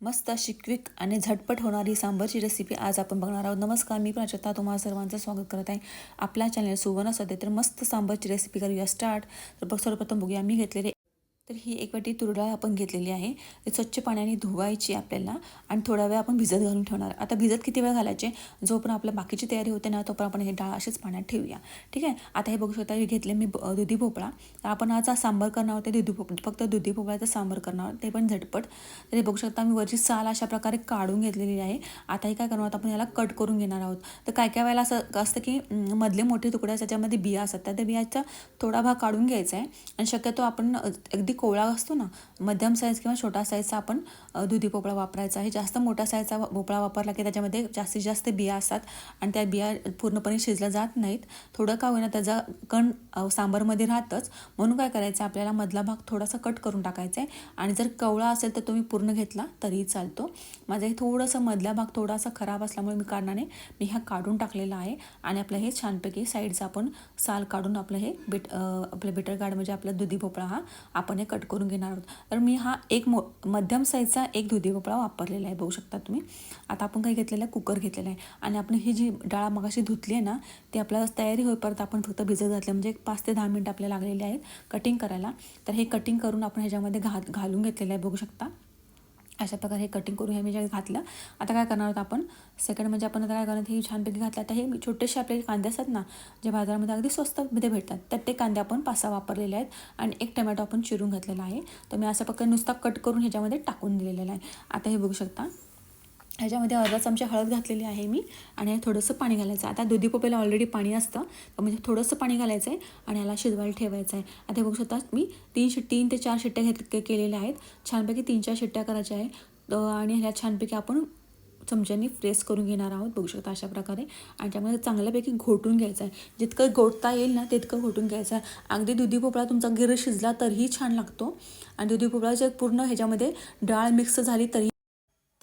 मस्त अशी क्विक आणि झटपट होणारी सांबरची रेसिपी आज आपण बघणार आहोत. नमस्कार मी प्राजक्ता तुम्हाला सर्वांचं स्वागत करत आहे. आपल्या चॅनल सुवर्ण सध्या तर मस्त सांबरची रेसिपी करूया. स्टार्ट तर बघ सर्वप्रथम बघूया. मी घेतलेले तर ही एक वाटी तुरडाळ आपण घेतलेली आहे. ती स्वच्छ पाण्याने धुवायची आपल्याला आणि थोडा वेळ आपण भिजत घालून ठेवणार. आता भिजत किती वेळ घालायचे? जोपर्यंत आपल्या बाकीची तयारी होते ना तोपर्यंत आपण हे डाळ अशीच पाण्यात ठेवूया. ठीक आहे? आता हे बघू शकता हे घेतले मी ब- दुधी भोपळा. तर आपण आज सांबार करणार आहोत ते दुधी भोपळा. फक्त दुधी भोपळ्याचं सांबार करणार आहोत ते पण झटपट. तर हे बघू शकता मी वरची साल अशा प्रकारे काढून घेतलेली आहे. आता हे काय करणार आहोत आपण याला कट करून घेणार आहोत. तर काय काय वेळेला असं असतं की मधले मोठे तुकडे त्याच्यामध्ये बिया असतात त्या त्या बियाचा थोडा भाग काढून घ्यायचा आहे. आणि शक्यतो आपण अगदी कोवळा असतो ना मध्यम साईज किंवा छोटा साईजचा आपण दुधी भोपळा वापरायचा आहे. जास्त मोठा साईजचा भोपळा वापरला की त्याच्यामध्ये जास्तीत जास्त बिया असतात आणि त्या बिया पूर्णपणे शिजल्या जात नाहीत. थोडं का होईना त्याचा कण सांबरमध्ये सांबारमध्ये राहतच. म्हणून काय करायचं आपल्याला मधला भाग थोडासा कट करून टाकायचा आहे. आणि जर कवळा असेल तर तुम्ही पूर्ण घेतला तरीही चालतो. माझं हे थोडंसं मधला भाग थोडासा खराब असल्यामुळे मी कारणाने मी हा काढून टाकलेला आहे. आणि आपलं हे छानपैकी साईडचं आपण साल काढून आपलं हे बीट आपलं बिटर गार्ड म्हणजे आपला दुधी भोपळा हा आपण हे कट करून घेणार आहोत. तर मी हा एक मो मध्यम साईजचा एक दुधी भोपळा वापरलेला आहे बघू शकता तुम्ही. आता आपण काय घेतलेलं आहे कुकर घेतलेला आहे. आणि आपण ही जी डाळ मगाशी धुतली आहे ना ती आपल्याला तयारी होईपर्यंत आपण फक्त भिजत घातलं म्हणजे एक पाच ते दहा मिनटं आपल्याला लागलेली आहेत कटिंग करायला. तर हे कटिंग करून आपण ह्याच्यामध्ये घात घालून घेतलेलं आहे बघू शकता. अशा प्रकारे हे कटिंग करून हे मी जे घातलं आता काय करणार आहोत आपण? सेकंड म्हणजे आपण आता काय करणार हे छानपैकी घातलं. आता हे छोटेसे आपले कांदे असतात ना जे बाजारामध्ये अगदी स्वस्तमध्ये भेटतात तर ते कांदे आपण पासा वापरलेले आहेत आणि एक टमॅटो आपण चिरून घातलेला आहे. तर मी अशा प्रकारे नुसता कट करून ह्याच्यामध्ये टाकून दिलेला आहे. आता हे बघू शकता ह्याच्यामध्ये अर्धा चमचा हळद घातलेली आहे मी आणि थोडंसं पाणी घालायचं आहे. आता दुधी पोपेला ऑलरेडी पाणी असतं तर म्हणजे थोडंसं पाणी घालायचं आहे आणि याला शिजवायला ठेवायचं आहे. आता बघू शकता मी तीन शि तीन ते चार शिट्ट्या घेत केलेल्या आहेत. छानपैकी तीन चार शिट्ट्या करायच्या आहे. आणि ह्या छानपैकी आपण चमच्यानी प्रेस करून घेणार आहोत बघू शकता अशा प्रकारे. आणि त्यामध्ये चांगल्यापैकी घोटून घ्यायचं आहे. जितकं घोटता येईल ना तितकं घोटून घ्यायचं आहे. अगदी दुधी भोपळा तुमचा गिर शिजला तरीही छान लागतो. आणि दुधी भोपळाच्या पूर्ण ह्याच्यामध्ये डाळ मिक्स झाली तरी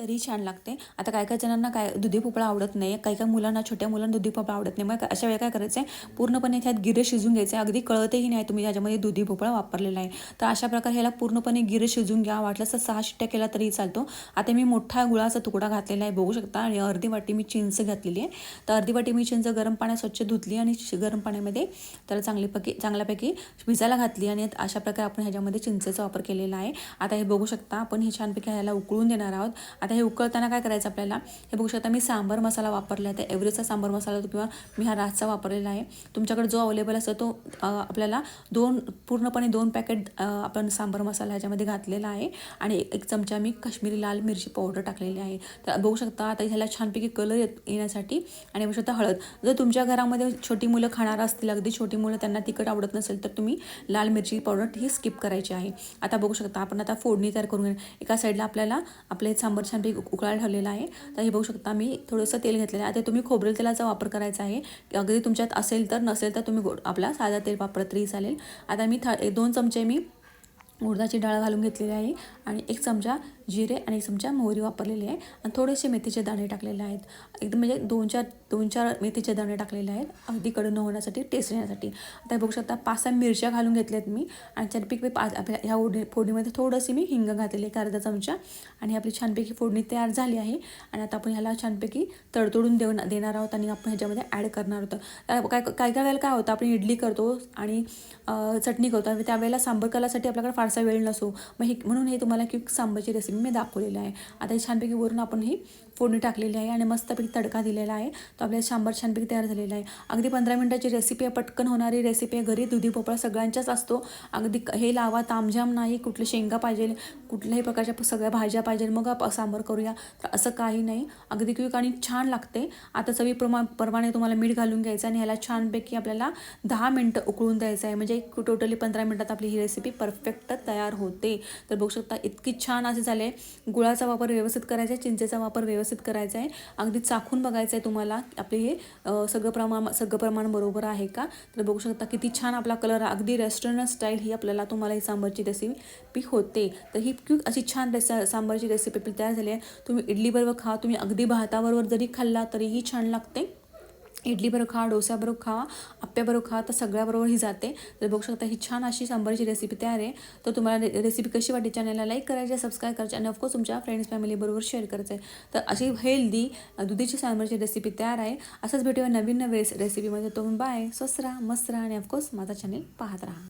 तरी छान लागते. आता काय काय जणांना काय दुधी भोपळा आवडत नाही काही काही मुलांना छोट्या मुलांना दुधी भोपळा आवडत नाही. मग अशा वेळी काय करायचं आहे? पूर्णपणे त्यात गिरं शिजून घ्यायचं. आहे अगदी कळतही नाही तुम्ही याच्यामध्ये दुधी भोपळा वापरलेला आहे. तर अशा प्रकारे ह्याला पूर्णपणे गिरं शिजून घ्या. वाटलं तर सहा शिट्ट्या केला तरी चालतो. आता मी मोठा गुळाचा तुकडा घातलेला आहे बघू शकता. आणि अर्धी वाटी मी चिंच घातलेली आहे. तर अर्धी वाटी मी चिंच गरम पाण्यात स्वच्छ धुतली आणि शि- गरम पाण्यामध्ये त्याला चांगलीपैकी चांगल्यापैकी भिजायला घातली. आणि अशा प्रकारे आपण ह्याच्यामध्ये चिंचेचा वापर केलेला आहे. आता हे बघू शकता आपण. हे छानपैकी ह्याला उकळून देणार आहोत. आता हे उकळताना काय करायचं आपल्याला? हे बघू शकता मी सांबर मसाला वापरला आहे. तर एव्हरेजचा सांबर मसाला किंवा मी हा राजचा वापरलेला आहे. तुमच्याकडे जो अवेलेबल असतो तो आपल्याला दोन पूर्णपणे दोन पॅकेट आपण सांबर मसाला ह्याच्यामध्ये घातलेला आहे. आणि एक चमचा मी काश्मीरी लाल मिरची पावडर टाकलेली आहे. तर बघू शकता आता ह्याला छानपैकी कलर येत येण्यासाठी आणि बघू शकता हळद. जर तुमच्या घरामध्ये छोटी मुलं खाणार असतील अगदी छोटी मुलं त्यांना तिखट आवडत नसेल तर तुम्ही लाल मिरची पावडर ही स्किप करायची आहे. आता बघू शकता आपण आता फोडणी तयार करून एका साईडला आपल्याला आपले सांबर छानपैकी उकळायला ठेवलेला आहे. तर हे बघू शकता मी थोडंसं तेल घेतलेलं आहे. आता तुम्ही खोबरेल तेलाचा वापर करायचा आहे. अगदी तुमच्यात असेल तर नसेल तर तुम्ही आपला साधा तेल वापरत तरी चालेल. आता मी थ एक दोन चमचे मी उडदाची डाळ घालून घेतलेली आहे. आणि एक चमचा जिरे आणि एक चमचा मोहरी वापरलेली आहे. आणि थोडेसे मेथीचे दाणे टाकलेले आहेत. एकदम म्हणजे दोन चार दोन चार मेथीचे दाणे टाकलेले आहेत. अगदी कडून होण्यासाठी टेस्ट येण्यासाठी. आता बघू शकता पाच सहा मिरच्या घालून घेतल्यात मी. आणि छानपैकी पाच आपल्या ह्या ओढी फोडणीमध्ये थोडंसं मी हिंग घातलेली आहे अर्धा चमचा. आणि आपली छानपैकी फोडणी तयार झाली आहे. आणि आता आपण ह्याला छानपैकी तडतोडून देऊन देणार आहोत आणि आपण ह्याच्यामध्ये ॲड करणार आहोत. तर काय काय काय वेळेला काय होतं आपण इडली करतो आणि चटणी करतो. आणि त्यावेळेला सांबर करायसाठी आपल्याकडे फारसा वेळ नसो मग हे म्हणून हे तुम्हाला क्विक सांबरची रेसिपी मी दाखवलेली आहे. आता हे छानपैकी वरून आपण ही फोडणी टाकलेली आहे आणि मस्तपैकी तडका दिलेला आहे. तो आपल्या सांबार छानपैकी तयार झालेला आहे. अगदी पंधरा मिनटाची रेसिपी आहे. पटकन होणारी रेसिपी आहे. घरी दुधी भोपळा सगळ्यांच्याच असतो. अगदी क- हे लावा तामझाम नाही कुठले शेंगा पाहिजे कुठल्याही प्रकारच्या सगळ्या भाज्या पाहिजे मग आपण सांबार करूया. तर असं काही नाही. अगदी क्विक आणि छान लागते. आता चवीप्रमा प्रमाणे तुम्हाला मीठ घालून घ्यायचं आणि ह्याला छानपैकी आपल्याला दहा मिनटं उकळून द्यायचं आहे. म्हणजे टोटली पंधरा मिनटात आपली ही रेसिपी परफेक्ट तयार होते. तर बघू शकता इतकी छान असे झाले. गुळाचा वापर व्यवस्थित करायचा आहे. चिंचेचा वापर व्यवस्थित करायचं आहे. अगदी चाखून बघायचं आहे तुम्हाला आपले हे सगळं प्रमाण सगळं प्रमाण बरोबर आहे का? तर बघू शकता किती छान आपला कलर अगदी रेस्टॉरंट स्टाईल ही आपल्याला तुम्हाला ही सांबारची रेसिपी होते. तर ही क्विक अशी छान रेसा सांबारची रेसिपी तयार झाली आहे. तुम्ही इडलीबरोबर खा तुम्ही अगदी भाताबरोबर जरी खाल्ला तरीही छान लागते. इडलीबरोबर खा डोस्याबरोबर खावा आप्प्याबरोबर खा तर सगळ्याबरोबर ही जाते. तर बघू शकता ही छान अशी सांबारची रेसिपी तयार आहे. तर तुम्हाला रे रेसिपी कशी वाटते चॅनलला लाईक करायची सबस्क्राईब करायची आणि ऑफकोर्स तुमच्या फ्रेंड्स फॅमिलीबरोबर शेअर करायचं आहे तर अशी हेल्दी दुधीची सांबारची रेसिपी तयार आहे. असंच भेटूया नवीन नवीन रेसिपीमध्ये तुम्ही बाय स्वस्त राहा मस्त राहा आणि ऑफकोर्स माझा चॅनल पाहत राहा.